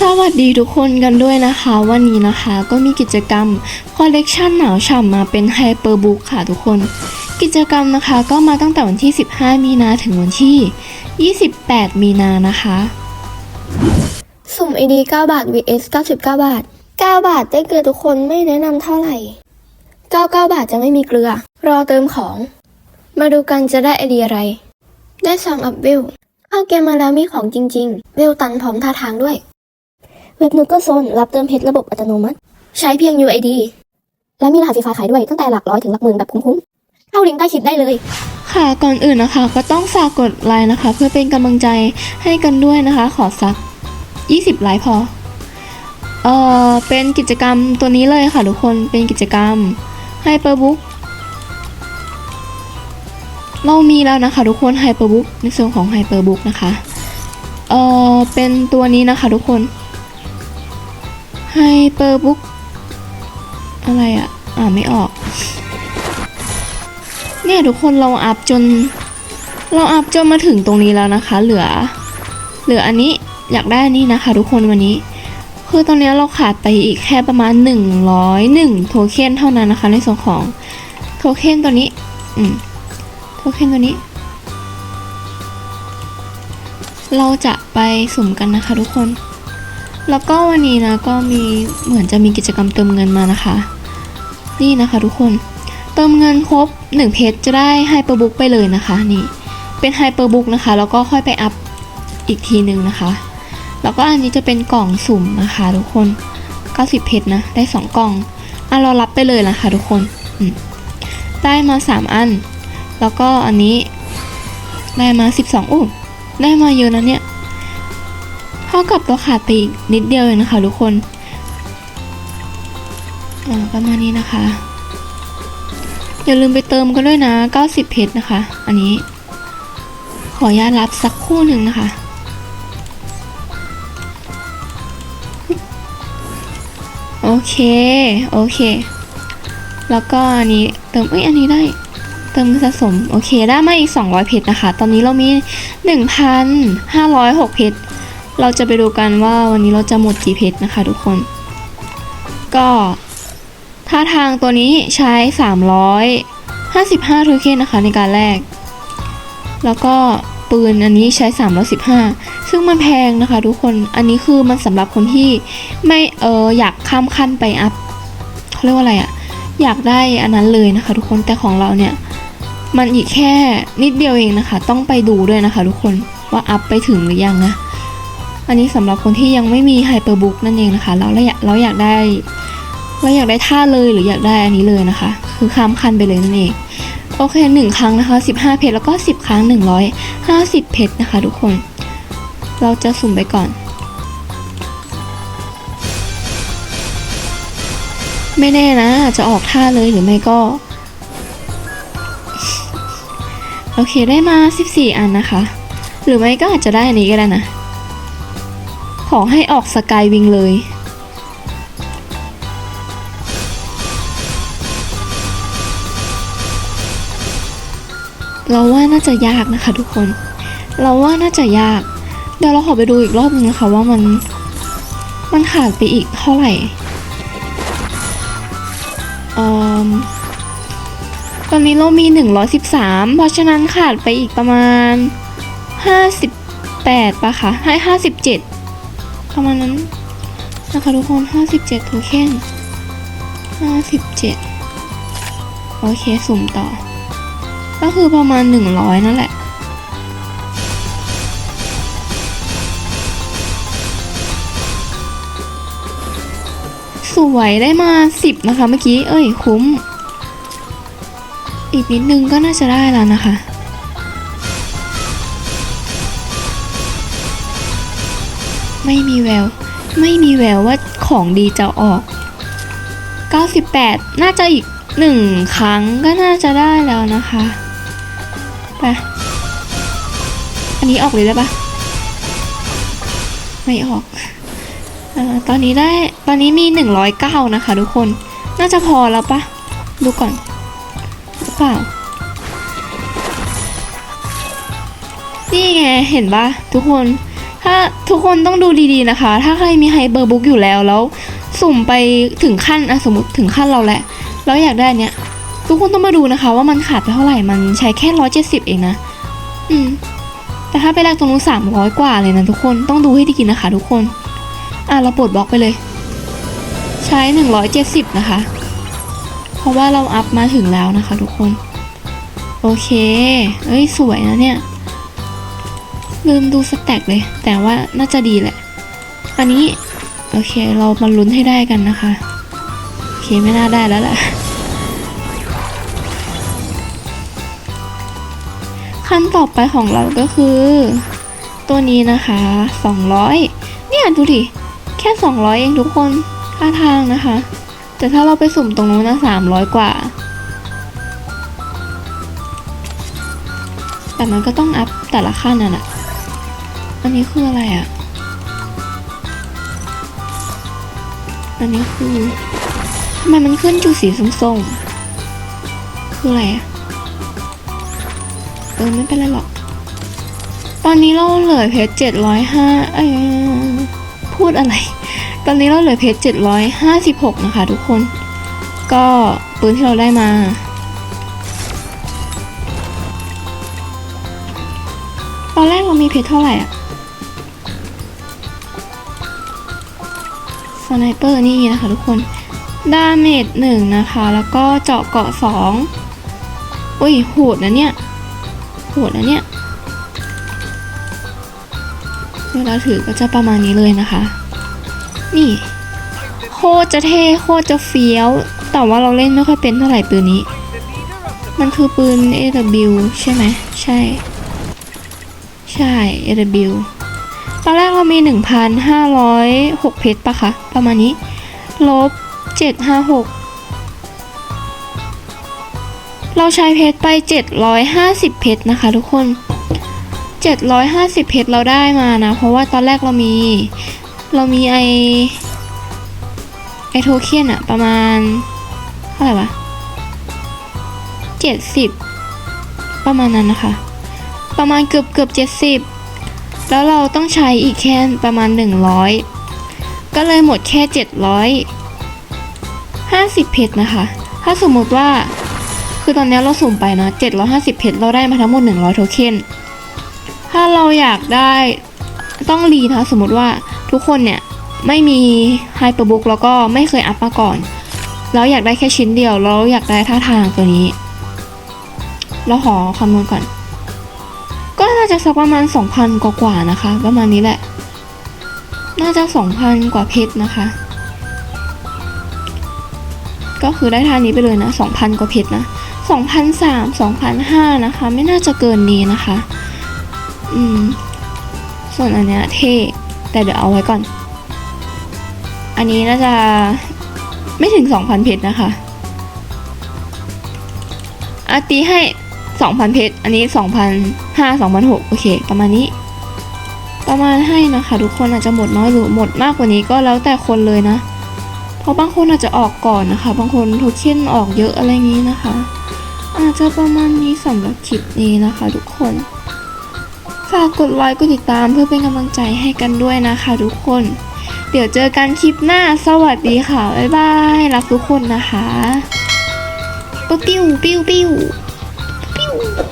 สวัสดีทุกคนกันด้วยนะคะ วันนี้นะคะก็มีกิจกรรมคอลเลกชันหนาวฉ่ำมาเป็นไฮเปอร์บุ๊กค่ะทุกคน กิจกรรมนะคะก็มาตั้งแต่วันที่ 15 มีนาถึงวันที่ 28 มีนานะคะ สุ่ม ID 9 บาท vs 99 บาท 9 บาทได้เกลือทุกคนไม่แนะนำเท่าไหร่ 99 บาทจะไม่มีเกลือ รอเติมของ มาดูกันจะได้ไอเดียอะไร ได้ซองอัพเวลเข้าเกมมาแล้วมีของจริง ๆ เวลตันพร้อมท่าทางด้วย เว็บนูก็โซนรับเติมเพชรระบบอัตโนมัติ ใช้เพียง UID และมีรหัสไฟล์ขายด้วยตั้งแต่หลักร้อยถึงหลักหมื่นแบบคุ้มๆ เข้าลิงก์ใต้คลิปได้เลย ค่ะก่อนอื่นนะคะ ก็ต้องฝากกดไลค์นะคะ เพื่อเป็นกำลังใจให้กันด้วยนะคะ ขอสัก 20 ไลค์พอ เอ่อ เป็นกิจกรรมตัวนี้เลยค่ะทุกคนเป็นกิจกรรมไฮเปอร์บุ๊กเรามีแล้วนะคะทุกคนไฮเปอร์บุ๊กในส่วนของไฮเปอร์บุ๊กนะคะ เอ่อ เป็นตัวนี้นะคะทุกคน ไฮเปอร์บุ๊กอะไรอะอ่านไม่ออก เนี่ยทุกคนเราอัพจน เราอัพจนมาถึงตรงนี้แล้วนะคะ เหลือ เหลืออันนี้อยากได้อันนี้นะคะ ทุกคนวันนี้ คือตอนนี้เราขาดไปอีกแค่ประมาณ 101 โทเค็นเท่านั้นนะคะ ในส่วนของโทเค็นตัวนี้ อืมโทเค็นตัวนี้ เราจะไปสุ่มกันนะคะทุกคน แล้วก็วันนี้นะก็มีเหมือนจะมีกิจกรรมเติมเงินมานะคะ นี่นะคะทุกคนเติมเงินครบ1เพจจะได้ไฮเปอร์บุ๊กไปเลยนะคะนี่ เป็นไฮเปอร์บุ๊กนะคะ แล้วก็ค่อยไปอัพอีกทีหนึ่งนะคะ แล้วก็อันนี้จะเป็นกล่องสุ่มนะคะทุกคน 90เพจนะได้ 2 กล่องอะเรารับไปเลยนะคะทุกคนได้มา 3 อัน แล้วก็อันนี้ได้มา 12อู้ได้มาเยอะนะเนี่ย ท่ากับเราขาดไปอีกนิดเดียวเองนะคะทุกคนประมาณนี้นะคะ อย่าลืมไปเติมกันด้วยนะ 90 เพชรนะคะ อันนี้ ขออนุญาตรับสักคู่หนึ่งนะคะโอเค โอเค แล้วก็อันนี้เติมเอ้ยอันนี้ได้ เติมสะสม โอเค ได้มาอีก 200 เพชรนะคะ ตอนนี้เรามี 1,506 เพชร เราจะไปดูกันว่าวันนี้เราจะหมดกี่เพชรนะคะทุกคน ก็ท่าทางตัวนี้ใช้ 355โทเค็นนะคะในการแลกแล้วก็ปืนอันนี้ใช้ 315 ซึ่งมันแพงนะคะทุกคนอันนี้คือมันสำหรับคนที่ไม่เอออยากข้ามขั้นไปอัพเขาเรียกว่าอะไรอะอยากได้อันนั้นเลยนะคะ ทุกคนแต่ของเราเนี่ยมันอีกแค่นิดเดียวเองนะคะ ต้องไปดูด้วยนะคะ ทุกคนว่าอัพไปถึงหรือยังนะ อันนี้สำหรับคนที่ยังไม่มีไฮเปอร์บุ๊กนั่นเองนะคะแล้วเราอยากเราอยากได้ว่าอยากได้ท่าเลยหรืออยากได้อันนี้เลยนะคะ คือข้ามคันไปเลยนั่นเองโอเคหนึ่งครั้งนะคะ 15 เพชรแล้วก็ 10 ครั้ง 150 เพชรนะคะ ทุกคน เราจะสุ่มไปก่อน ไม่แน่นะอาจจะออกท่าเลยหรือไม่ก็ โอเคได้มา 14 อันนะคะ หรือไม่ก็อาจจะได้อันนี้ก็ได้นะ อให้ออกสกายวิงเลย เราว่าน่าจะยากนะคะทุกคน เราว่าน่าจะยาก เดี๋ยวเราขอไปดูอีกรอบนึงนะคะว่ามัน มันขาดไปอีกเท่าไหร่อ่อตอนนี้เรามี 113 เพราะฉะนั้นขาดไปอีกประมาณ 58ปะคะให้ 57 ประมาณนั้นนะคะทุกคน57โทเค็น57 โอเคสุ่มต่อ ก็คือประมาณ 100 นั่นแหละสวยได้มา 10 นะคะเมื่อกี้ เอ้ยคุ้ม อีกนิดนึงก็น่าจะได้แล้วนะคะ ไม่มีแวว ไม่มีแววว่าของดีจะออก 98 น่าจะอีกหนึ่งครั้งก็น่าจะได้แล้วนะคะไปอันนี้ออกเลยได้ปะไม่ออกอตอนนี้ได้ ตอนนี้มี 109 นะคะทุกคน น่าจะพอแล้วปะดูก่อนหรือเปล่า นี่ไง เห็นปะทุกคน ถ้าทุกคนต้องดูดีๆนะคะ ถ้าใครมีไฮเบอร์บุ๊กอยู่แล้วแล้ว สุ่มไปถึงขั้นอะสมมติถึงขั้นเราแหละ แล้วอยากได้เนี้ยทุกคนต้องมาดูนะคะ ว่ามันขาดไปเท่าไหร่มันใช้แค่ร้อยเจ็ดสิบเองนะ อืม แต่ถ้าไปแลกตรงนู้นสามร้อยกว่าเลยนะทุกคนต้องดูให้ดีนะคะ ทุกคน อะเราปลดบล็อกไปเลย ใช้หนึ่งร้อยเจ็ดสิบนะคะ เพราะว่าเราอัพมาถึงแล้วนะคะ ทุกคน โอเค เอ้ยสวยนะเนี่ย ลืมดูสแต็กเลย แต่ว่าน่าจะดีแหละ อันนี้ โอเคเรามาลุ้นให้ได้กันนะคะ โอเคไม่น่าได้แล้วแหละขั้นต่อไปของเราก็คือ ตัวนี้นะคะ 200 เนี่ยดูดิ แค่ 200 เองทุกคนค่าทางนะคะ แต่ถ้าเราไปสุ่มตรงนู้นนะ300 กว่า แต่มันก็ต้องอัพแต่ละขั้นน่ะนะ อันนี้คืออะไรอะ่ะ อันนี้คือทำไมมันขึ้นจุดสีส้มๆ คืออะไรอะ่ะ เออไม่เป็นไรหรอก ตอนนี้เราเหลือเพชรเจ็ดร้อยห้าเอยพูดอะไร ตอนนี้เราเหลือเพชรเจ็ดร้อยห้าสิบหกนะคะทุกคน ก็ปืนที่เราได้มาตอนแรกเรามีเพชรเท่าไหร่อะ ไนเปอร์นี่นะคะทุกคนดาเมจหนึ่งนะคะ แล้วก็เจาะเกาะสองอุ้ยโหดนะเนี่ยโหดนะเนี่ยเวลาถือก็จะประมาณนี้เลยนะคะ นี่ โคตรจะเท่โคตรจะเฟี้ยว แต่ว่าเราเล่นไม่ค่อยเป็นเท่าไหร่ปืนนี้ มันคือปืน AW ใช่ไหม ใช่ ใช่ AW ตอนแรกเรามี 1,506 เพชรปะคะ ประมาณนี้ ลบ 756 เราใช้เพชรไป 750 เพชรนะคะทุกคน 750 เพชรเราได้มานะ เพราะว่าตอนแรกเรามี เรามีไอไอโทเค็นอะประมาณ เท่าไหร่วะ 70 ประมาณนั้นนะคะ ประมาณเกือบเกือบ70 แล้วเราต้องใช้อีกแค่ประมาณ 100 ก็เลยหมดแค่ 750 เพชรนะคะ ถ้าสมมติว่าคือตอนนี้เราสุ่มไปนะ 750 เพชรเราได้มาทั้งหมด 100 โทเค็น ถ้าเราอยากได้ต้องรีนะสมมติว่าทุกคนเนี่ย ไม่มีไฮเปอร์บุ๊กแล้วก็ไม่เคยอัพมาก่อนแล้วอยากได้แค่ชิ้นเดียวแล้วอยากได้ท่าทางตัวนี้ เราขอคำนวณก่อนาจะสักประมาณ 2,000 กว่าๆนะคะ ประมาณนี้แหละ น่าจะ 2,000 กว่าเพชรนะคะ ก็คือได้ท่านี้ไปเลยนะ 2,000 กว่าเพชรนะ2,003 2,005นะคะ ไม่น่าจะเกินนี้นะคะ อืม ส่วนอันเนี้ยเท่ แต่เดี๋ยวเอาไว้ก่อน อันนี้น่าจะไม่ถึง 2,000 เพชรนะคะอาตีให้ 2,000 เพชร อันนี้2,500 2,600โอเค ประมาณนี้ ประมาณให้นะคะ ทุกคนอาจจะหมดน้อยหรือหมดมากกว่านี้ก็แล้วแต่คนเลยนะ เพราะบางคนอาจจะออกก่อนนะคะ บางคนโทเค็นออกเยอะอะไรงี้นะคะ อาจจะประมาณนี้สำหรับคลิปนี้นะคะ ทุกคนฝากกดไลค์กดติดตามเพื่อเป็นกำลังใจให้กันด้วยนะคะ ทุกคน เดี๋ยวเจอกันคลิปหน้า สวัสดีค่ะ บ๊ายบาย รักทุกคนนะคะปิ้วปิ้วปิ้วปิ้ว Thank you.